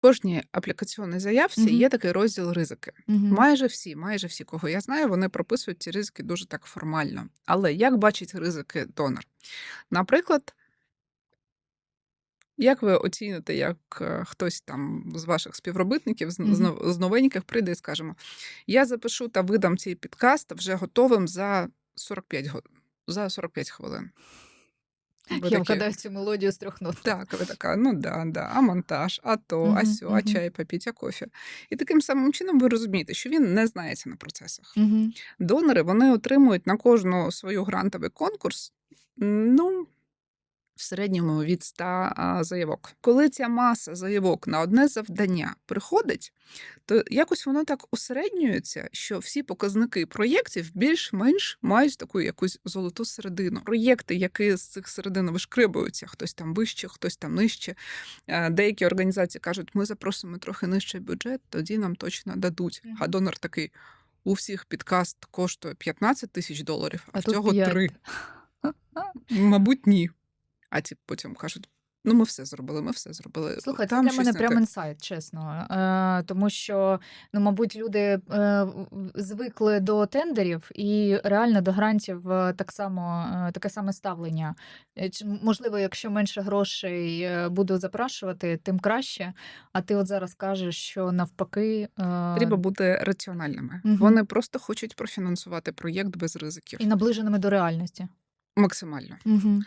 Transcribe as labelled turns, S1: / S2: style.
S1: кожній аплікаційній заявці
S2: Мгм.
S1: є такий розділ ризики.
S2: Мгм.
S1: Майже всі, майже всі, кого я знаю, вони прописують ці ризики дуже так формально. Але як бачить ризики донор? Наприклад, як ви оціните, як е, хтось там з ваших співробітників, з, з, новеньких прийде і скажемо: я запишу та видам цей підкаст вже готовим за 45, го- за 45 хвилин. Ви
S2: Я
S1: такі,
S2: вгадаю цю мелодію з трьох нот.
S1: так, ви така, ну да, да, а монтаж, а то, а
S2: Мгм,
S1: сьо, а
S2: мгм.
S1: чай попіть, а кофе. І таким самим чином ви розумієте, що він не знається на процесах.
S2: Мгм.
S1: Донори вони отримують на кожну свою грантовий конкурс. Ну, середньому від 100 заявок. Коли ця маса заявок на одне завдання приходить, то якось воно так усереднюється, що всі показники проєктів більш-менш мають таку якусь золоту середину. Проєкти, які з цих середин вишкрибуються, хтось там вище, хтось там нижче. Е, Деякі організації кажуть, ми запросимо трохи нижчий бюджет, тоді нам точно дадуть. А донор такий. У всіх підкаст коштує 15 тисяч доларів, а,
S2: А
S1: в цього
S2: п'ять.
S1: три. Мабуть, ні. А ті потім кажуть: ну, ми все зробили, ми все зробили.
S2: Слухай, це
S1: Там
S2: для мене
S1: не
S2: прям інсайт, чесно. Е, тому що, ну, мабуть, люди е, звикли до тендерів і реально до грантів е, так само, е, таке саме ставлення. Е, Можливо, якщо менше грошей буду запрашувати, тим краще. А ти от зараз кажеш, що навпаки. е,
S1: Треба бути раціональними.
S2: Мгм.
S1: Вони просто хочуть профінансувати проєкт без ризиків
S2: І наближеними до реальності.
S1: максимально.
S2: Угу.